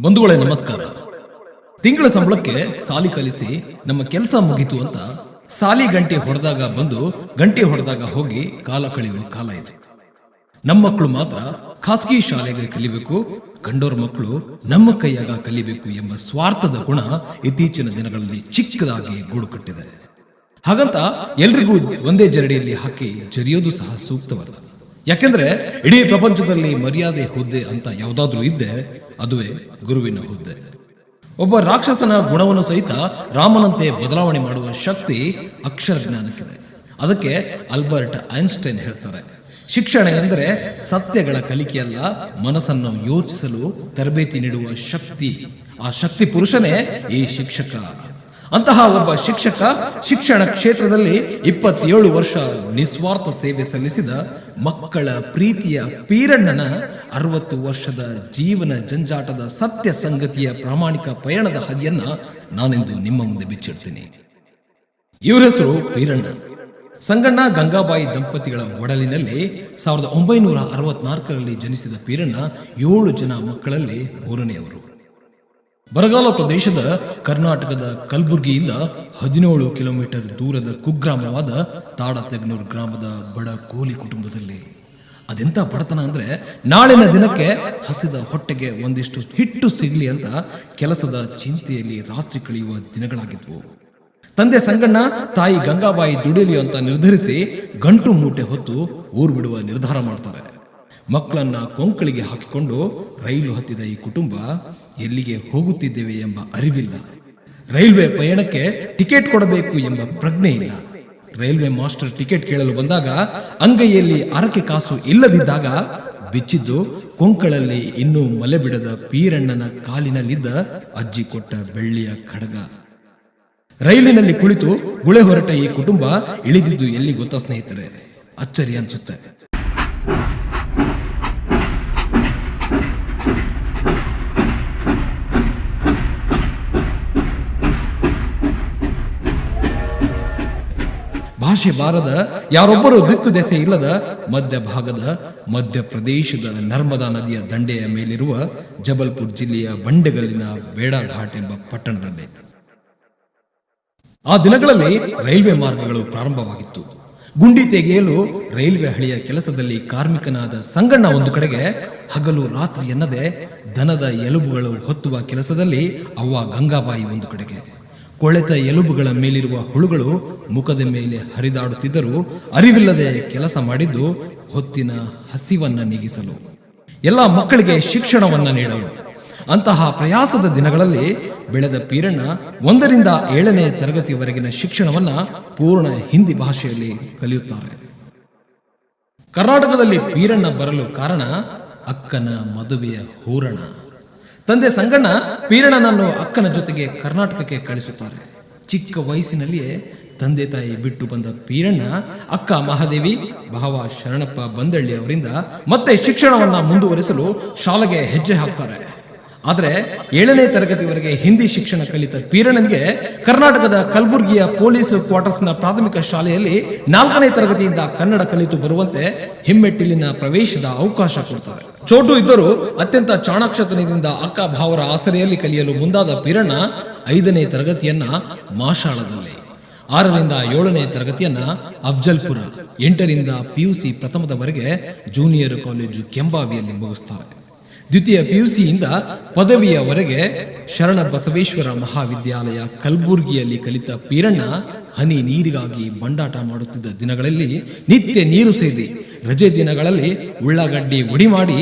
ಬಂಧುಗಳೇ, ನಮಸ್ಕಾರ. ತಿಂಗಳ ಸಂಬಳಕ್ಕೆ ಸಾಲಿ ಕಲಿಸಿ ನಮ್ಮ ಕೆಲಸ ಮುಗೀತು ಅಂತ ಸಾಲಿ ಗಂಟೆ ಹೊಡೆದಾಗ ಬಂದು ಗಂಟೆ ಹೊಡೆದಾಗ ಹೋಗಿ ಕಾಲ ಕಳೆಯುವ ಕಾಲ ಇದೆ. ನಮ್ಮ ಮಕ್ಕಳು ಮಾತ್ರ ಖಾಸಗಿ ಶಾಲೆಗೆ ಕಲಿಬೇಕು ಕಂಡೋರ್ ಮಕ್ಕಳು ನಮ್ಮ ಕೈಯಾಗ ಕಲಿಬೇಕು ಎಂಬ ಸ್ವಾರ್ಥದ ಗುಣ ಇತ್ತೀಚಿನ ದಿನಗಳಲ್ಲಿ ಚಿಕ್ಕದಾಗಿ ಗೂಡು ಕಟ್ಟಿದೆ. ಹಾಗಂತ ಎಲ್ರಿಗೂ ಒಂದೇ ಜರಡಿಯಲ್ಲಿ ಹಾಕಿ ಜರಿಯೋದು ಸಹ ಸೂಕ್ತವಲ್ಲ. ಯಾಕೆಂದ್ರೆ ಇಡೀ ಪ್ರಪಂಚದಲ್ಲಿ ಮರ್ಯಾದೆ ಹುದ್ದೆ ಅಂತ ಯಾವುದಾದ್ರೂ ಇದ್ದೆ, ಅದುವೇ ಗುರುವಿನ ಹುದ್ದೆ. ಒಬ್ಬ ರಾಕ್ಷಸನ ಗುಣವನ್ನು ಸಹಿತ ರಾಮನಂತೆ ಬದಲಾವಣೆ ಮಾಡುವ ಶಕ್ತಿ ಅಕ್ಷರ ಜ್ಞಾನಕ್ಕಿದೆ. ಅದಕ್ಕೆ ಅಲ್ಬರ್ಟ್ ಐನ್ಸ್ಟೈನ್ ಹೇಳ್ತಾರೆ, ಶಿಕ್ಷಣ ಎಂದರೆ ಸತ್ಯಗಳ ಕಲಿಕೆಯಲ್ಲ, ಮನಸ್ಸನ್ನು ಯೋಚಿಸಲು ತರಬೇತಿ ನೀಡುವ ಶಕ್ತಿ. ಆ ಶಕ್ತಿ ಪುರುಷನೇ ಈ ಶಿಕ್ಷಕ ಅಂತಹ ಒಬ್ಬ ಶಿಕ್ಷಕ ಶಿಕ್ಷಣ ಕ್ಷೇತ್ರದಲ್ಲಿ ಇಪ್ಪತ್ತೇಳು ವರ್ಷ ನಿಸ್ವಾರ್ಥ ಸೇವೆ ಸಲ್ಲಿಸಿದ ಮಕ್ಕಳ ಪ್ರೀತಿಯ ಪೀರಣ್ಣನ ಅರವತ್ತು ವರ್ಷದ ಜೀವನ ಜಂಜಾಟದ ಸತ್ಯ ಸಂಗತಿಯ ಪ್ರಾಮಾಣಿಕ ಪಯಣದ ಹಾದಿಯನ್ನ ನಾನಿಂದು ನಿಮ್ಮ ಮುಂದೆ ಬಿಚ್ಚಿಡ್ತೀನಿ. ಇವರ ಹೆಸರು ಪೀರಣ್ಣ. ಸಂಗಣ್ಣ ಗಂಗಾಬಾಯಿ ದಂಪತಿಗಳ ಒಡಲಿನಲ್ಲಿ ಸಾವಿರದ ಒಂಬೈನೂರ ಅರವತ್ನಾಲ್ಕರಲ್ಲಿ ಜನಿಸಿದ ಪೀರಣ್ಣ ಏಳು ಜನ ಮಕ್ಕಳಲ್ಲಿ ಮೂರನೆಯವರು. ಬರಗಾಲ ಪ್ರದೇಶದ ಕರ್ನಾಟಕದ ಕಲಬುರಗಿಯಿಂದ ಹದಿನೇಳು ಕಿಲೋಮೀಟರ್ ದೂರದ ಕುಗ್ರಾಮವಾದ ತಾಡತೆಗ್ನೂರು ಗ್ರಾಮದ ಬಡ ಕೋಲಿ ಕುಟುಂಬದಲ್ಲಿ. ಅದೆಂತ ಬಡತನ ಅಂದ್ರೆ ನಾಳಿನ ದಿನಕ್ಕೆ ಹಸಿದ ಹೊಟ್ಟೆಗೆ ಒಂದಿಷ್ಟು ಹಿಟ್ಟು ಸಿಗಲಿ ಅಂತ ಕೆಲಸದ ಚಿಂತೆಯಲ್ಲಿ ರಾತ್ರಿ ಕಳೆಯುವ ದಿನಗಳಾಗಿದ್ವು. ತಂದೆ ಸಂಗಣ್ಣ, ತಾಯಿ ಗಂಗಾಬಾಯಿ ದುಡಿಯಲಿ ಅಂತ ನಿರ್ಧರಿಸಿ ಗಂಟು ಮೂಟೆ ಹೊತ್ತು ಊರು ಬಿಡುವ ನಿರ್ಧಾರ ಮಾಡ್ತಾರೆ. ಮಕ್ಕಳನ್ನ ಕೊಂಕಳಿಗೆ ಹಾಕಿಕೊಂಡು ರೈಲು ಹತ್ತಿದ ಈ ಕುಟುಂಬ ಎಲ್ಲಿಗೆ ಹೋಗುತ್ತಿದ್ದೇವೆ ಎಂಬ ಅರಿವಿಲ್ಲ. ರೈಲ್ವೆ ಪಯಣಕ್ಕೆ ಟಿಕೆಟ್ ಕೊಡಬೇಕು ಎಂಬ ಪ್ರಜ್ಞೆ ಇಲ್ಲ. ರೈಲ್ವೆ ಮಾಸ್ಟರ್ ಟಿಕೆಟ್ ಕೇಳಲು ಬಂದಾಗ ಅಂಗೈಯಲ್ಲಿ ಅರಕೆ ಕಾಸು ಇಲ್ಲದಿದ್ದಾಗ ಬಿಚ್ಚಿದ್ದು ಕೊಂಕಳಲ್ಲಿ ಇನ್ನೂ ಮಲೆ ಬಿಡದ ಪೀರಣ್ಣನ ಕಾಲಿನಲ್ಲಿದ್ದ ಅಜ್ಜಿ ಕೊಟ್ಟ ಬೆಳ್ಳಿಯ ಖಡಗ. ರೈಲಿನಲ್ಲಿ ಕುಳಿತು ಗುಳೆ ಹೊರಟ ಈ ಕುಟುಂಬ ಇಳಿದಿದ್ದು ಎಲ್ಲಿ ಗೊತ್ತಾ ಸ್ನೇಹಿತರೆ? ಅಚ್ಚರಿ ಅನ್ಸುತ್ತೆ. ಭಾಷೆ ಬಾರದ ಯಾರೊಬ್ಬರು ದಿಕ್ಕು ದೆಸೆ ಇಲ್ಲದ ಮಧ್ಯ ಭಾಗದ ಮಧ್ಯಪ್ರದೇಶದ ನರ್ಮದಾ ನದಿಯ ದಂಡೆಯ ಮೇಲಿರುವ ಜಬಲ್ಪುರ್ ಜಿಲ್ಲೆಯ ಬಂಡೆಗಲ್ಲಿನ ಬೇಡಾಘಾಟ್ ಎಂಬ ಪಟ್ಟಣದಲ್ಲಿ ಆ ದಿನಗಳಲ್ಲಿ ರೈಲ್ವೆ ಮಾರ್ಗಗಳು ಪ್ರಾರಂಭವಾಗಿತ್ತು. ಗುಂಡಿ ತೆಗೆಯಲು ರೈಲ್ವೆ ಹಳಿಯ ಕೆಲಸದಲ್ಲಿ ಕಾರ್ಮಿಕನಾದ ಸಂಗಣ್ಣ ಒಂದು ಕಡೆಗೆ ಹಗಲು ರಾತ್ರಿ ಎನ್ನದೆ ದನದ ಎಲುಬುಗಳು ಹೊತ್ತುವ ಕೆಲಸದಲ್ಲಿ ಅವ್ವ ಗಂಗಾಬಾಯಿ ಒಂದು ಕಡೆಗೆ. ಕೊಳೆತ ಎಲುಬುಗಳ ಮೇಲಿರುವ ಹುಳುಗಳು ಮುಖದ ಮೇಲೆ ಹರಿದಾಡುತ್ತಿದ್ದರೂ ಅರಿವಿಲ್ಲದೆ ಕೆಲಸ ಮಾಡಿದ್ದು ಹೊತ್ತಿನ ಹಸಿವನ್ನ ನೀಗಿಸಲು. ಎಲ್ಲ ಮಕ್ಕಳಿಗೆ ಶಿಕ್ಷಣವನ್ನ ನೀಡಲು. ಅಂತಹ ಪ್ರಯಾಸದ ದಿನಗಳಲ್ಲಿ ಬೆಳೆದ ಪೀರಣ್ಣ ಒಂದರಿಂದ ಏಳನೇ ತರಗತಿವರೆಗಿನ ಶಿಕ್ಷಣವನ್ನ ಪೂರ್ಣ ಹಿಂದಿ ಭಾಷೆಯಲ್ಲಿ ಕಲಿಯುತ್ತಾರೆ. ಕರ್ನಾಟಕದಲ್ಲಿ ಪೀರಣ್ಣ ಬರಲು ಕಾರಣ ಅಕ್ಕನ ಮದುವೆಯ ಹೂರಣ. ತಂದೆ ಸಂಗಣ್ಣ ಪೀರಣ್ಣನನ್ನು ಅಕ್ಕನ ಜೊತೆಗೆ ಕರ್ನಾಟಕಕ್ಕೆ ಕಳಿಸುತ್ತಾರೆ. ಚಿಕ್ಕ ವಯಸ್ಸಿನಲ್ಲಿಯೇ ತಂದೆ ತಾಯಿ ಬಿಟ್ಟು ಬಂದ ಪೀರಣ್ಣ ಅಕ್ಕ ಮಹಾದೇವಿ, ಭಾವ ಶರಣಪ್ಪ ಬಂದಳ್ಳಿ ಅವರಿಂದ ಮತ್ತೆ ಶಿಕ್ಷಣವನ್ನು ಮುಂದುವರಿಸಲು ಶಾಲೆಗೆ ಹೆಜ್ಜೆ ಹಾಕ್ತಾರೆ. ಆದರೆ ಏಳನೇ ತರಗತಿವರೆಗೆ ಹಿಂದಿ ಶಿಕ್ಷಣ ಕಲಿತ ಪೀರಣ್ಣನಿಗೆ ಕರ್ನಾಟಕದ ಕಲಬುರಗಿಯ ಪೊಲೀಸ್ ಕ್ವಾರ್ಟರ್ಸ್ನ ಪ್ರಾಥಮಿಕ ಶಾಲೆಯಲ್ಲಿ ನಾಲ್ಕನೇ ತರಗತಿಯಿಂದ ಕನ್ನಡ ಕಲಿತು ಬರುವಂತೆ ಹಿಮ್ಮೆಟ್ಟಿಲಿನ ಪ್ರವೇಶದ ಅವಕಾಶ ಕೊಡ್ತಾರೆ. ಚೋಟು ಇದ್ದರೂ ಅತ್ಯಂತ ಚಾಣಾಕ್ಷತನದಿಂದ ಅಕ್ಕ ಭಾವರ ಆಸರೆಯಲ್ಲಿ ಕಲಿಯಲು ಮುಂದಾದ ಪೀರಣ್ಣ ಐದನೇ ತರಗತಿಯನ್ನ ಮಾಶಾಳದಲ್ಲಿ ಆರರಿಂದ ಏಳನೇ ತರಗತಿಯನ್ನ ಅಫ್ಜಲ್ಪುರ, ಎಂಟರಿಂದ ಪಿಯುಸಿ ಪ್ರಥಮದವರೆಗೆ ಜೂನಿಯರ್ ಕಾಲೇಜು ಕೆಂಬಾವಿಯಲ್ಲಿ ಮುಗಿಸ್ತಾರೆ. ದ್ವಿತೀಯ ಪಿಯುಸಿಯಿಂದ ಪದವಿಯವರೆಗೆ ಶರಣ ಬಸವೇಶ್ವರ ಮಹಾವಿದ್ಯಾಲಯ ಕಲಬುರ್ಗಿಯಲ್ಲಿ ಕಲಿತ ಪೀರಣ್ಣ ಹನಿ ನೀರಿಗಾಗಿ ಬಂಡಾಟ ಮಾಡುತ್ತಿದ್ದ ದಿನಗಳಲ್ಲಿ ನಿತ್ಯ ನೀರು ಸೇದಿ ರಜೆ ದಿನಗಳಲ್ಲಿ ಉಳ್ಳಾಗಡ್ಡಿ ಉಡಿ ಮಾಡಿ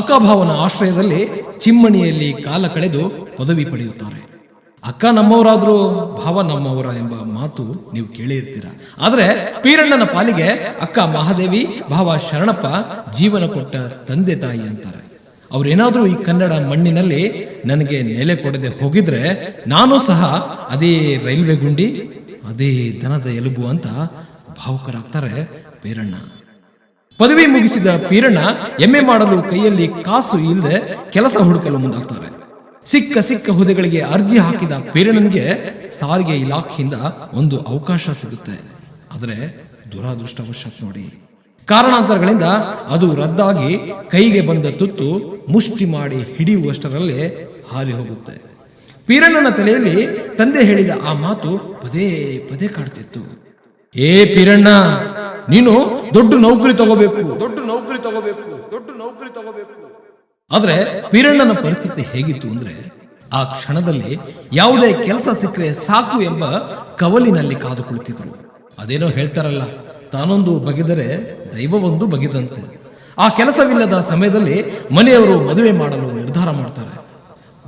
ಅಕ್ಕಭಾವನ ಆಶ್ರಯದಲ್ಲಿ ಚಿಮ್ಮಣಿಯಲ್ಲಿ ಕಾಲ ಕಳೆದು ಪದವಿ ಪಡೆಯುತ್ತಾರೆ. ಅಕ್ಕ ನಮ್ಮವರಾದರೂ ಭಾವ ನಮ್ಮವರ ಎಂಬ ಮಾತು ನೀವು ಕೇಳಿರ್ತೀರ? ಆದರೆ ಪೀರಣ್ಣನ ಪಾಲಿಗೆ ಅಕ್ಕ ಮಹಾದೇವಿ, ಭಾವ ಶರಣಪ್ಪ ಜೀವನ ಕೊಟ್ಟ ತಂದೆ ತಾಯಿ ಅಂತಾರೆ. ಅವರೇನಾದರೂ ಈ ಕನ್ನಡ ಮಣ್ಣಿನಲ್ಲಿ ನನಗೆ ನೆಲೆ ಕೊಡದೆ ಹೋಗಿದ್ರೆ ನಾನು ಸಹ ಅದೇ ರೈಲ್ವೆ ಗುಂಡಿ, ಅದೇ ದನದ ಎಲುಬು ಅಂತ ಭಾವುಕರಾಗ್ತಾರೆ ಪೀರಣ್ಣ. ಪದವಿ ಮುಗಿಸಿದ ಪೀರಣ್ಣ ಎಮ್ಮೆ ಮಾಡಲು ಕೈಯಲ್ಲಿ ಕಾಸು ಇಲ್ಲದೆ ಕೆಲಸ ಹುಡುಕಲು ಮುಂದಾಗ್ತಾರೆ. ಸಿಕ್ಕ ಸಿಕ್ಕ ಹುದ್ದೆಗಳಿಗೆ ಅರ್ಜಿ ಹಾಕಿದ ಪೀರಣ್ಣನಿಗೆ ಸಾರಿಗೆ ಇಲಾಖೆಯಿಂದ ಒಂದು ಅವಕಾಶ ಸಿಗುತ್ತೆ. ಆದರೆ ದುರಾದೃಷ್ಟವಶಾತ್ ನೋಡಿ. ಕಾರಣಾಂತರಗಳಿಂದ ಅದು ರದ್ದಾಗಿ ಕೈಗೆ ಬಂದ ತುತ್ತು ಮುಷ್ಟಿ ಮಾಡಿ ಹಿಡಿಯುವಷ್ಟರಲ್ಲೇ ಹಾರಿ ಹೋಗುತ್ತೆ. ಪೀರಣ್ಣನ ತಲೆಯಲ್ಲಿ ತಂದೆ ಹೇಳಿದ ಆ ಮಾತು ಪದೇ ಪದೇ ಕಾಡ್ತಿತ್ತು. ಏ ಪೀರಣ್ಣ! ನೀನು ದೊಡ್ಡ ನೌಕರಿ ತಗೋಬೇಕು. ದೊಡ್ಡ ನೌಕರಿ ತಗೋಬೇಕು. ದೊಡ್ಡ ನೌಕರಿ ತಗೋಬೇಕು. ಆದ್ರೆ ಪೀರಣ್ಣನ ಪರಿಸ್ಥಿತಿ ಹೇಗಿತ್ತು ಅಂದ್ರೆ ಆ ಕ್ಷಣದಲ್ಲಿ ಯಾವುದೇ ಕೆಲಸ ಸಿಕ್ಕರೆ ಸಾಕು ಎಂಬ ಕವಲಿನಲ್ಲಿ ಕಾದು ಕುಳಿತಿದ್ರು. ಅದೇನೋ ಹೇಳ್ತಾರಲ್ಲ ತಾನೊಂದು ಬಗೆದರೆ ದೈವವೊಂದು ಬಗೆದಂತೆ. ಆ ಕೆಲಸವಿಲ್ಲದ ಸಮಯದಲ್ಲಿ ಮನೆಯವರು ಮದುವೆ ಮಾಡಲು ನಿರ್ಧಾರ ಮಾಡ್ತಾರೆ.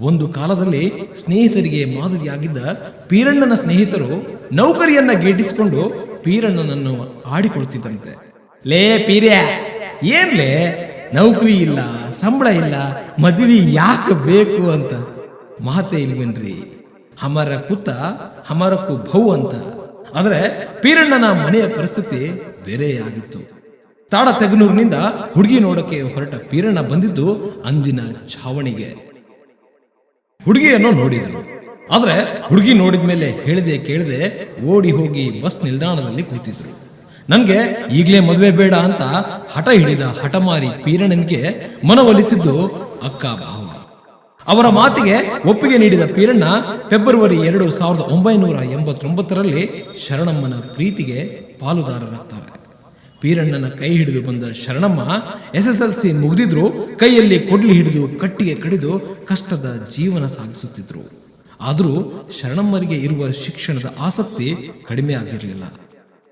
ಒಂದು ಕಾಲದಲ್ಲಿ ಸ್ನೇಹಿತರಿಗೆ ಮಾದರಿಯಾಗಿದ್ದ ಪೀರಣ್ಣನ ಸ್ನೇಹಿತರು ನೌಕರಿಯನ್ನ ಗೇಟಿಸಿಕೊಂಡು ಪೀರಣ್ಣನನ್ನು ಆಡಿಕೊಳ್ತಿದ್ದಂತೆ. ಲೇ ಪೀರ್ಯ ಏನ್ಲೇ ನೌಕರಿ ಇಲ್ಲ, ಸಂಬಳ ಇಲ್ಲ, ಮದುವೆ ಯಾಕೆ ಬೇಕು ಅಂತ. ಮಾತೇ ಇಲ್ವೇನ್ರಿ? ಹಮರ ಕುತ ಹಮರಕ್ಕೂ ಭೌ ಅಂತ. ಆದರೆ ಪೀರಣ್ಣನ ಮನೆಯ ಪರಿಸ್ಥಿತಿ ಬೇರೆಯಾಗಿತ್ತು ತಾಡ ತೆಗನೂರಿನಿಂದ ಹುಡುಗಿ ನೋಡಕ್ಕೆ ಹೊರಟ ಪೀರಣ್ಣ ಬಂದಿದ್ದು ಅಂದಿನ ಛಾವಣಿಗೆ. ಹುಡುಗಿಯನ್ನು ನೋಡಿದ್ರು. ಆದ್ರೆ ಹುಡುಗಿ ನೋಡಿದ ಮೇಲೆ ಹೇಳಿದೆ ಕೇಳದೆ ಓಡಿ ಹೋಗಿ ಬಸ್ ನಿಲ್ದಾಣದಲ್ಲಿ ಕೂತಿದ್ರು. ನನಗೆ ಈಗಲೇ ಮದುವೆ ಬೇಡ ಅಂತ ಹಠ ಹಿಡಿದ ಹಠಮಾರಿ ಪೀರಣ್ಣನಿಗೆ ಮನವೊಲಿಸಿದ್ದು ಅಕ್ಕ ಭಾವ. ಅವರ ಮಾತಿಗೆ ಒಪ್ಪಿಗೆ ನೀಡಿದ ಪೀರಣ್ಣ ಫೆಬ್ರವರಿ ಎರಡು ಸಾವಿರದ ಒಂಬೈನೂರ ಎಂಬತ್ತೊಂಬತ್ತರಲ್ಲಿ ಶರಣಮ್ಮನ ಪ್ರೀತಿಗೆ ಪಾಲುದಾರರಾಗ್ತಾರೆ ಪೀರಣ್ಣನ ಕೈ ಹಿಡಿದು ಬಂದ Sharanamma S S L C ಮುಗಿದಿದ್ರು ಕೈಯಲ್ಲಿ ಕೊಡ್ಲಿ ಹಿಡಿದು ಕಟ್ಟಿಗೆ ಕಡಿದು ಕಷ್ಟದ ಜೀವನ ಸಾಗಿಸುತ್ತಿದ್ರು. ಆದರೂ ಶರಣಮ್ಮರಿಗೆ ಇರುವ ಶಿಕ್ಷಣದ ಆಸಕ್ತಿ ಕಡಿಮೆ ಆಗಿರಲಿಲ್ಲ.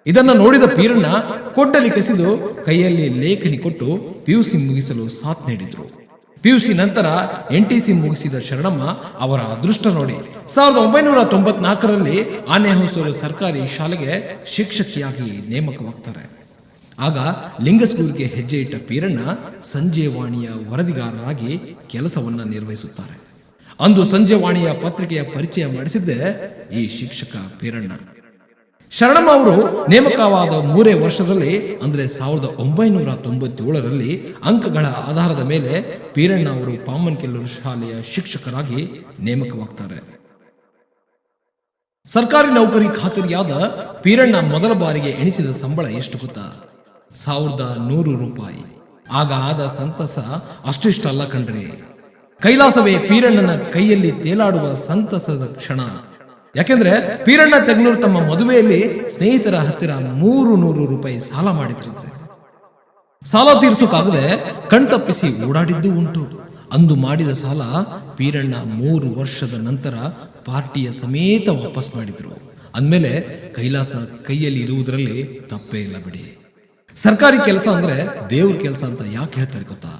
ಇದನ್ನು ನೋಡಿದ ಪೀರಣ್ಣ ಕೊಡ್ಡಲಿ ಕಸಿದು ಕೈಯಲ್ಲಿ ಲೇಖನಿ ಕೊಟ್ಟು ಪಿಯುಸಿ ಮುಗಿಸಲು ಸಾಥ್ ನೀಡಿದ್ರು. ಪಿಯುಸಿ ನಂತರ ಎನ್ ಟಿ ಸಿ ಮುಗಿಸಿದ ಶರಣಮ್ಮ ಅವರ ಅದೃಷ್ಟ ನೋಡಿ ಸಾವಿರದ ಒಂಬೈನೂರ ತೊಂಬತ್ನಾಲ್ಕರಲ್ಲಿ ಆನೆಹೊಸೂರು ಸರ್ಕಾರಿ ಶಾಲೆಗೆ ಶಿಕ್ಷಕಿಯಾಗಿ ನೇಮಕವಾಗ್ತಾರೆ. ಆಗ ಲಿಂಗಸ್ಗೂರಿಗೆ ಹೆಜ್ಜೆ ಇಟ್ಟ ಪೀರಣ್ಣ ಸಂಜೆವಾಣಿಯ ವರದಿಗಾರರಾಗಿ ಕೆಲಸವನ್ನು ನಿರ್ವಹಿಸುತ್ತಾರೆ. ಅಂದು ಸಂಜೆವಾಣಿಯ ಪತ್ರಿಕೆಯ ಪರಿಚಯ ಮಾಡಿಸಿದ್ದೆ ಈ ಶಿಕ್ಷಕ ಪೀರಣ್ಣ. ಶರಣಮ್ಮ ಅವರು ನೇಮಕವಾದ ಮೂರೇ ವರ್ಷದಲ್ಲಿ, ಅಂದರೆ ಸಾವಿರದ ಒಂಬೈನೂರ ತೊಂಬತ್ತೇಳರಲ್ಲಿ ಅಂಕಗಳ ಆಧಾರದ ಮೇಲೆ ಪೀರಣ್ಣ ಅವರು ಪಾಮನ್ಕೆಲ್ಲೂರು ಶಾಲೆಯ ಶಿಕ್ಷಕರಾಗಿ ನೇಮಕವಾಗ್ತಾರೆ. ಸರ್ಕಾರಿ ನೌಕರಿ ಖಾತರಿಯಾದ ಪೀರಣ್ಣ ಮೊದಲ ಬಾರಿಗೆ ಎಣಿಸಿದ ಸಂಬಳ ಎಷ್ಟು ಗೊತ್ತಾ? ಸಾವಿರದ ನೂರು ರೂಪಾಯಿ. ಆಗ ಆದ ಸಂತಸ ಅಷ್ಟಿಷ್ಟಲ್ಲ ಕಣ್ರಿ. ಕೈಲಾಸವೇ ಪೀರಣ್ಣನ ಕೈಯಲ್ಲಿ ತೇಲಾಡುವ ಸಂತಸದ ಕ್ಷಣ. ಯಾಕೆಂದ್ರೆ ಪೀರಣ್ಣ ತೆಗ್ನೂರು ತಮ್ಮ ಮದುವೆಯಲ್ಲಿ ಸ್ನೇಹಿತರ ಹತ್ತಿರ ಮೂರು ನೂರು ರೂಪಾಯಿ ಸಾಲ ಮಾಡಿದ್ರಂತೆ. ಸಾಲ ತೀರ್ಸೋಕಾಗದೆ ಕಣ್ತಪ್ಪಿಸಿ ಓಡಾಡಿದ್ದು ಉಂಟು. ಅಂದು ಮಾಡಿದ ಸಾಲ ಪೀರಣ್ಣ ಮೂರು ವರ್ಷದ ನಂತರ ಪಾರ್ಟಿಯ ಸಮೇತ ವಾಪಸ್ ಮಾಡಿದ್ರು. ಅಂದಮೇಲೆ ಕೈಲಾಸ ಕೈಯಲ್ಲಿ ಇರುವುದರಲ್ಲಿ ತಪ್ಪೇ ಇಲ್ಲ ಬಿಡಿ. ಸರ್ಕಾರಿ ಕೆಲಸ ಅಂದ್ರೆ ದೇವ್ರ ಕೆಲಸ ಅಂತ ಯಾಕೆ ಹೇಳ್ತಾರೆ ಗೊತ್ತಾ?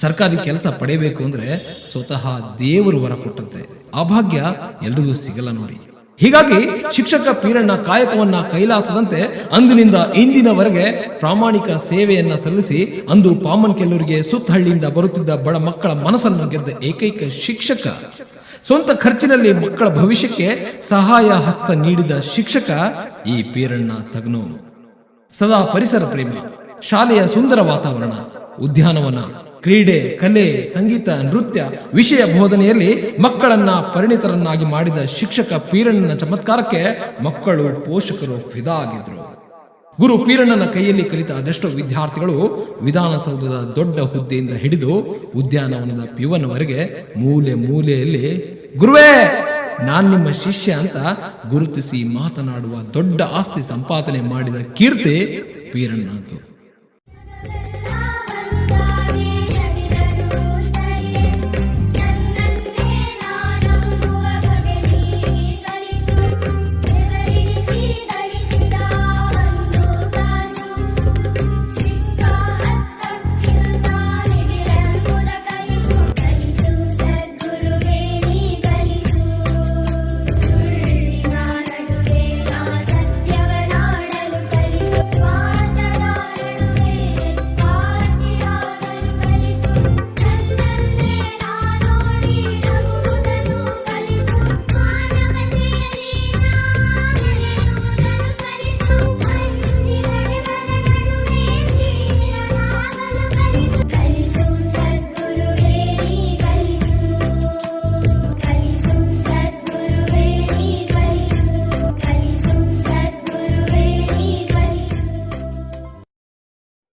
ಸರ್ಕಾರಿ ಕೆಲಸ ಪಡೆಯಬೇಕು ಅಂದ್ರೆ ಸ್ವತಃ ದೇವರು ವರ ಕೊಟ್ಟಂತೆ. ಆ ಭಾಗ್ಯ ಎಲ್ರಿಗೂ ಸಿಗಲ್ಲ ನೋಡಿ. ಹೀಗಾಗಿ ಶಿಕ್ಷಕ ಪೀರಣ್ಣ ಕಾಯಕವನ್ನ ಕೈಲಾಸದಂತೆ ಅಂದಿನಿಂದ ಇಂದಿನವರೆಗೆ ಪ್ರಾಮಾಣಿಕ ಸೇವೆಯನ್ನ ಸಲ್ಲಿಸಿ ಅಂದು ಪಾಮನ್ ಕೆಲವರಿಗೆ ಸುತ್ತಹಳ್ಳಿಯಿಂದ ಬರುತ್ತಿದ್ದ ಬಡ ಮಕ್ಕಳ ಮನಸ್ಸನ್ನು ಗೆದ್ದ ಏಕೈಕ ಶಿಕ್ಷಕ. ಸ್ವಂತ ಖರ್ಚಿನಲ್ಲಿ ಮಕ್ಕಳ ಭವಿಷ್ಯಕ್ಕೆ ಸಹಾಯ ಹಸ್ತ ನೀಡಿದ ಶಿಕ್ಷಕ ಈ ಪೀರಣ್ಣ ತಗ್ನು. ಸದಾ ಪರಿಸರ ಪ್ರೇಮ, ಶಾಲೆಯ ಸುಂದರ ವಾತಾವರಣ, ಉದ್ಯಾನವನ ಕ್ರೀಡೆ, ಕಲೆ, ಸಂಗೀತ, ನೃತ್ಯ, ವಿಷಯ ಬೋಧನೆಯಲ್ಲಿ ಮಕ್ಕಳನ್ನ ಪರಿಣಿತರನ್ನಾಗಿ ಮಾಡಿದ ಶಿಕ್ಷಕ ಪೀರಣ್ಣನ ಚಮತ್ಕಾರಕ್ಕೆ ಮಕ್ಕಳು ಪೋಷಕರು ಫಿದಾ ಆಗಿದ್ರು ಗುರು ಪೀರಣ್ಣನ ಕೈಯಲ್ಲಿ ಕಲಿತ ಅದೆಷ್ಟೋ ವಿದ್ಯಾರ್ಥಿಗಳು ವಿಧಾನಸೌಧದ ದೊಡ್ಡ ಹುದ್ದೆಯಿಂದ ಹಿಡಿದು ಉದ್ಯಾನವನದ ಪಿವನವರೆಗೆ ಮೂಲೆ ಮೂಲೆಯಲ್ಲಿ, ಗುರುವೇ, ನಾನ್ ನಿಮ್ಮ ಶಿಷ್ಯ ಅಂತ ಗುರುತಿಸಿ ಮಾತನಾಡುವ ದೊಡ್ಡ ಆಸ್ತಿ ಸಂಪಾದನೆ ಮಾಡಿದ ಕೀರ್ತಿ ಪೀರಣ್ಣನದ್ದು.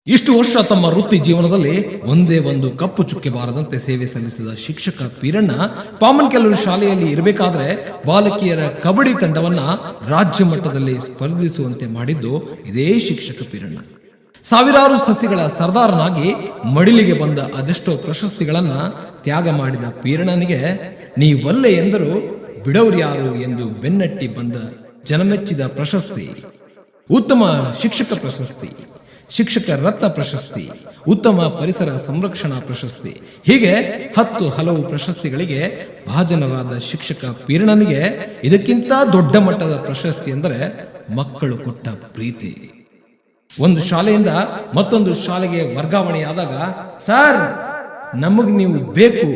ಇಷ್ಟು ವರ್ಷ ತಮ್ಮ ವೃತ್ತಿ ಜೀವನದಲ್ಲಿ ಒಂದೇ ಒಂದು ಕಪ್ಪು ಚುಕ್ಕೆ ಬಾರದಂತೆ ಸೇವೆ ಸಲ್ಲಿಸಿದ ಶಿಕ್ಷಕ ಪೀರಣ್ಣ ಪಾಮನ್ಕೆಲ್ಲೂರು ಶಾಲೆಯಲ್ಲಿ ಇರಬೇಕಾದ್ರೆ ಬಾಲಕಿಯರ ಕಬಡ್ಡಿ ತಂಡವನ್ನ ರಾಜ್ಯ ಮಟ್ಟದಲ್ಲಿ ಸ್ಪರ್ಧಿಸುವಂತೆ ಮಾಡಿದ್ದು ಇದೇ ಶಿಕ್ಷಕ ಪೀರಣ್ಣ. ಸಾವಿರಾರು ಸಸಿಗಳ ಸರ್ದಾರನಾಗಿ ಮಡಿಲಿಗೆ ಬಂದ ಅದೆಷ್ಟೋ ಪ್ರಶಸ್ತಿಗಳನ್ನ ತ್ಯಾಗ ಮಾಡಿದ ಪೀರಣ್ಣನಿಗೆ, ನೀವಲ್ಲೆ ಎಂದರು ಬಿಡವ್ರು ಯಾರು? ಎಂದು ಬೆನ್ನಟ್ಟಿ ಬಂದ ಜನಮೆಚ್ಚಿದ ಪ್ರಶಸ್ತಿ. ಉತ್ತಮ ಶಿಕ್ಷಕ ಪ್ರಶಸ್ತಿ. ಶಿಕ್ಷಕ ರತ್ನ ಪ್ರಶಸ್ತಿ, ಉತ್ತಮ ಪರಿಸರ ಸಂರಕ್ಷಣಾ ಪ್ರಶಸ್ತಿ, ಹೀಗೆ ಹತ್ತು ಹಲವು ಪ್ರಶಸ್ತಿಗಳಿಗೆ ಭಾಜನರಾದ ಶಿಕ್ಷಕ ಪೀರ್ಣನಿಗೆ ಇದಕ್ಕಿಂತ ದೊಡ್ಡ ಮಟ್ಟದ ಪ್ರಶಸ್ತಿ ಎಂದರೆ ಮಕ್ಕಳು ಕೊಟ್ಟ ಪ್ರೀತಿ. ಒಂದು ಶಾಲೆಯಿಂದ ಮತ್ತೊಂದು ಶಾಲೆಗೆ ವರ್ಗಾವಣೆಯಾದಾಗ, ಸರ್, ನಮಗ್ ನೀವು ಬೇಕು,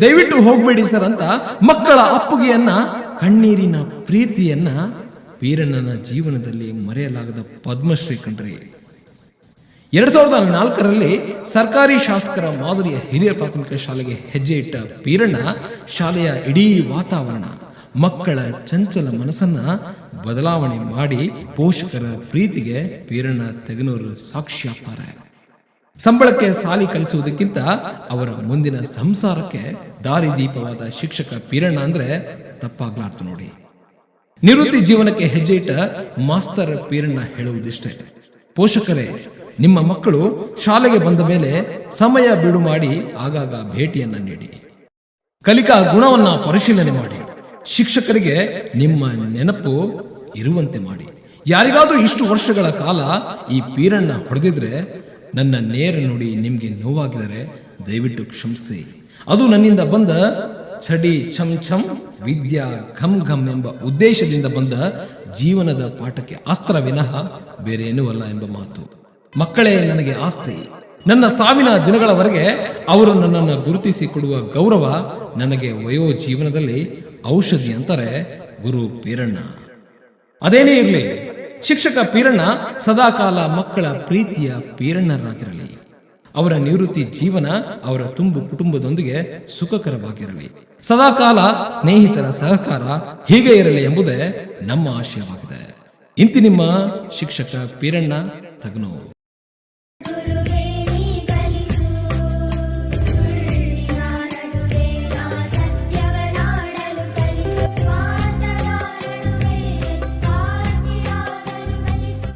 ದಯವಿಟ್ಟು ಹೋಗ್ಬೇಡಿ ಸರ್ ಅಂತ ಮಕ್ಕಳ ಅಪ್ಪುಗೆಯನ್ನ, ಕಣ್ಣೀರಿನ ಪ್ರೀತಿಯನ್ನ ವೀರಣ್ಣನ ಜೀವನದಲ್ಲಿ ಮರೆಯಲಾಗದ ಪದ್ಮಶ್ರೀ ಕಣ್ರಿ ಎರಡ್ ಸಾವಿರದ ನಾಲ್ಕರಲ್ಲಿ ಸರ್ಕಾರಿ ಶಾಸಕರ ಮಾದರಿಯ ಹಿರಿಯ ಪ್ರಾಥಮಿಕ ಶಾಲೆಗೆ ಹೆಜ್ಜೆ ಇಟ್ಟ ಪೀರಣ್ಣ ಶಾಲೆಯ ಇಡೀ ವಾತಾವರಣ, ಮಕ್ಕಳ ಚಂಚಲ ಮನಸ್ಸನ್ನ ಬದಲಾವಣೆ ಮಾಡಿ ಪೋಷಕರ ಪ್ರೀತಿಗೆ ಪೀರಣ್ಣ ತೆಗನೂರು ಸಾಕ್ಷಿಯಾಗ್ತಾರೆ. ಸಂಬಳಕ್ಕೆ ಸಾಲಿ ಕಲಿಸುವುದಕ್ಕಿಂತ ಅವರ ಮುಂದಿನ ಸಂಸಾರಕ್ಕೆ ದಾರಿದೀಪವಾದ ಶಿಕ್ಷಕ ಪೀರಣ್ಣ ಅಂದ್ರೆ ತಪ್ಪಾಗ್ಲಾರ್ದು ನೋಡಿ. ನಿವೃತ್ತಿ ಜೀವನಕ್ಕೆ ಹೆಜ್ಜೆ ಇಟ್ಟ ಮಾಸ್ತರ್ ಪೀರಣ್ಣ ಹೇಳುವುದಿಷ್ಟೇ. ಪೋಷಕರೇ ನಿಮ್ಮ ಮಕ್ಕಳು ಶಾಲೆಗೆ ಬಂದ ಮೇಲೆ ಸಮಯ ಬಿಡು ಮಾಡಿ ಆಗಾಗ ಭೇಟಿಯನ್ನ ನೀಡಿ. ಕಲಿಕಾ ಗುಣವನ್ನ ಪರಿಶೀಲನೆ ಮಾಡಿ. ಶಿಕ್ಷಕರಿಗೆ ನಿಮ್ಮ ನೆನಪು ಇರುವಂತೆ ಮಾಡಿ. ಯಾರಿಗಾದ್ರೂ ಇಷ್ಟು ವರ್ಷಗಳ ಕಾಲ ಈ ಪೀರಣ್ಣ ಹೊಡೆದಿದ್ರೆ ನನ್ನ ನೇರ ನೋಡಿ ನಿಮ್ಗೆ ನೋವಾಗಿದರೆ ದಯವಿಟ್ಟು ಕ್ಷಮಿಸಿ. ಅದು ನನ್ನಿಂದ ಬಂದ ಚಡಿ ಛಂ ಛಂ, ವಿದ್ಯಾ ಘಮ್ ಘಮ್ ಎಂಬ ಉದ್ದೇಶದಿಂದ ಬಂದ ಜೀವನದ ಪಾಠಕ್ಕೆ ಅಸ್ತ್ರ ವಿನಃ ಬೇರೇನೂ ಅಲ್ಲ ಎಂಬ ಮಾತು. ಮಕ್ಕಳೇ, ನನಗೆ ಆಸ್ತಿ. ನನ್ನ ಸಾವಿನ ದಿನಗಳವರೆಗೆ ಅವರು ನನ್ನನ್ನು ಗುರುತಿಸಿ ಕೊಡುವ ಗೌರವ ನನಗೆ ವಯೋ ಜೀವನದಲ್ಲಿ ಔಷಧಿ ಅಂತಾರೆ ಗುರು ಪೀರಣ್ಣ. ಅದೇನೇ ಇರಲಿ, ಶಿಕ್ಷಕ ಪೀರಣ್ಣ ಸದಾಕಾಲ ಮಕ್ಕಳ ಪ್ರೀತಿಯ ಪೀರಣ್ಣರಾಗಿರಲಿ. ಅವರ ನಿವೃತ್ತಿ ಜೀವನ ಅವರ ತುಂಬು ಕುಟುಂಬದೊಂದಿಗೆ ಸುಖಕರವಾಗಿರಲಿ. ಸದಾಕಾಲ ಸ್ನೇಹಿತರ ಸಹಕಾರ ಹೀಗೆ ಇರಲಿ ಎಂಬುದೇ ನಮ್ಮ ಆಶಯವಾಗಿದೆ. ಇಂತಿ ನಿಮ್ಮ ಶಿಕ್ಷಕ ಪೀರಣ್ಣ ತಗನೂರು